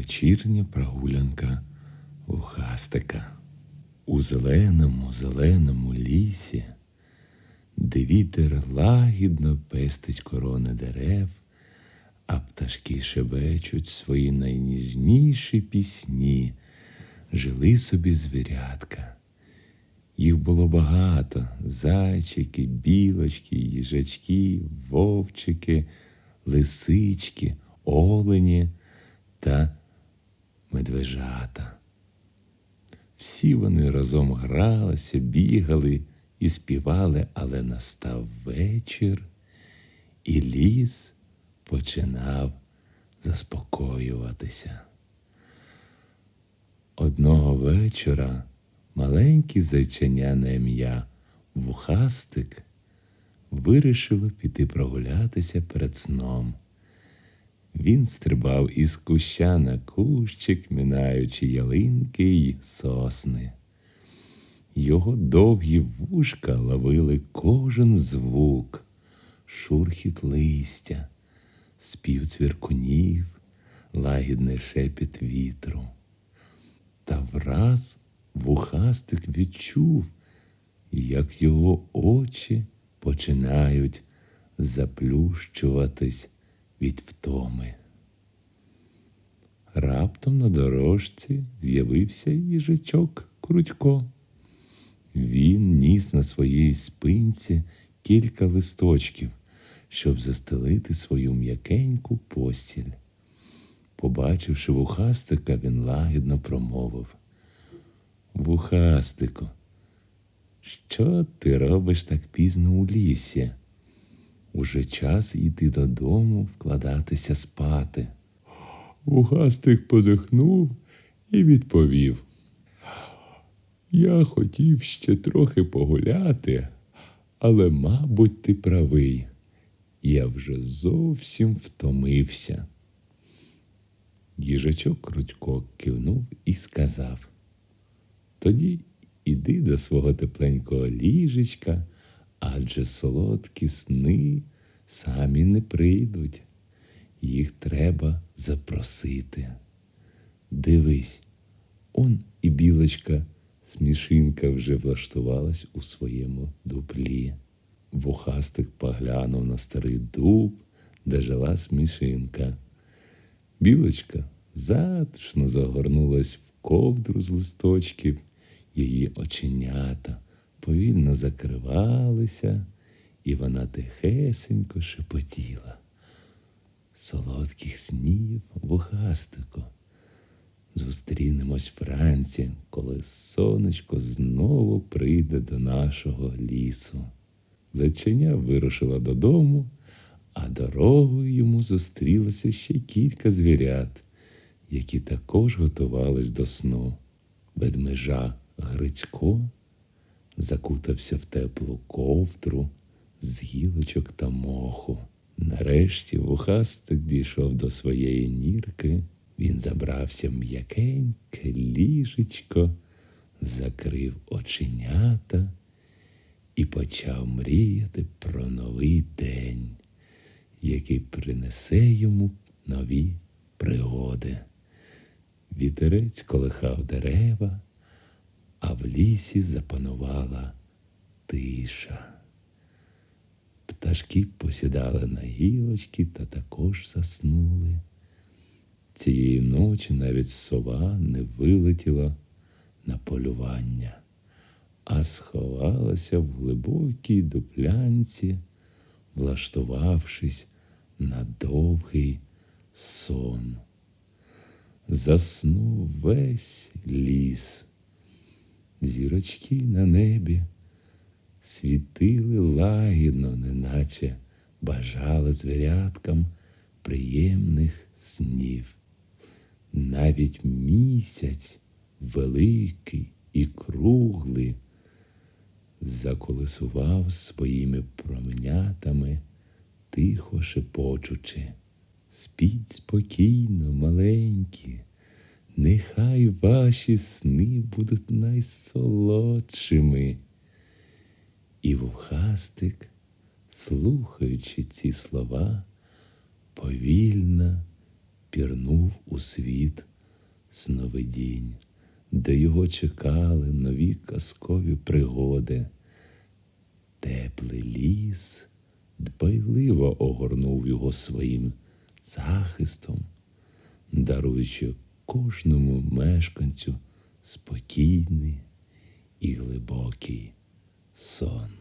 Вечірня прогулянка вухастика. У зеленому, зеленому лісі, де вітер лагідно пестить корони дерев, а пташки шебечуть свої найніжніші пісні, жили собі звірятка. Їх було багато: зайчики, білочки, їжачки, вовчики, лисички, олені та медвежата. Всі вони разом гралися, бігали і співали, але настав вечір, і ліс починав заспокоюватися. Одного вечора маленький зайченя на ім'я Вухастик вирішило піти прогулятися перед сном. Він стрибав із куща на кущик, мінаючи ялинки й сосни. Його довгі вушка ловили кожен звук, шурхіт листя, спів цвіркунів, лагідний шепіт вітру. Та враз вухастик відчув, як його очі починають заплющуватись від втоми. Раптом на дорожці з'явився їжачок Крутько. Він ніс на своїй спинці кілька листочків, щоб застелити свою м'якеньку постіль. Побачивши вухастика, він лагідно промовив. Вухастику, що ти робиш так пізно у лісі? Уже час іти додому, вкладатися спати. Вухастик позихнув і відповів. Я хотів ще трохи погуляти, але, мабуть, ти правий. Я вже зовсім втомився. Їжачок Крутько кивнув і сказав. Тоді іди до свого тепленького ліжечка, адже солодкі сни самі не прийдуть. Їх треба запросити. Дивись, он і білочка смішинка вже влаштувалась у своєму дуплі. Вухастик поглянув на старий дуб, де жила смішинка. Білочка затишно загорнулась в ковдру з листочків, її оченята повільно закривалися, і вона тихесенько шепотіла. Солодких снів вухастику. Зустрінемось вранці, коли сонечко знову прийде до нашого лісу. Зайченя вирушила додому, а дорогою йому зустрілося ще кілька звірят, які також готувались до сну. Ведмежа Грицько закутався в теплу ковдру з гілочок та моху. Нарешті вухастик дійшов до своєї нірки. Він забрався м'якеньке ліжечко, закрив оченята і почав мріяти про новий день, який принесе йому нові пригоди. Вітерець колихав дерева, а в лісі запанувала тиша. Пташки посідали на гілочки та також заснули. Цієї ночі навіть сова не вилетіла на полювання, а сховалася в глибокій дуплянці, влаштувавшись на довгий сон. Заснув весь ліс, зірочки на небі світили лагідно, неначе бажали звіряткам приємних снів. Навіть місяць великий і круглий заколесував своїми променятами, тихо шепочучи. Спіть спокійно, маленькі, нехай ваші сни будуть найсолодшими. І вухастик, слухаючи ці слова, повільно пірнув у світ сновидінь, де його чекали нові казкові пригоди. Теплий ліс дбайливо огорнув його своїм захистом, даруючи кожному мешканцю спокійний і глибокий сон.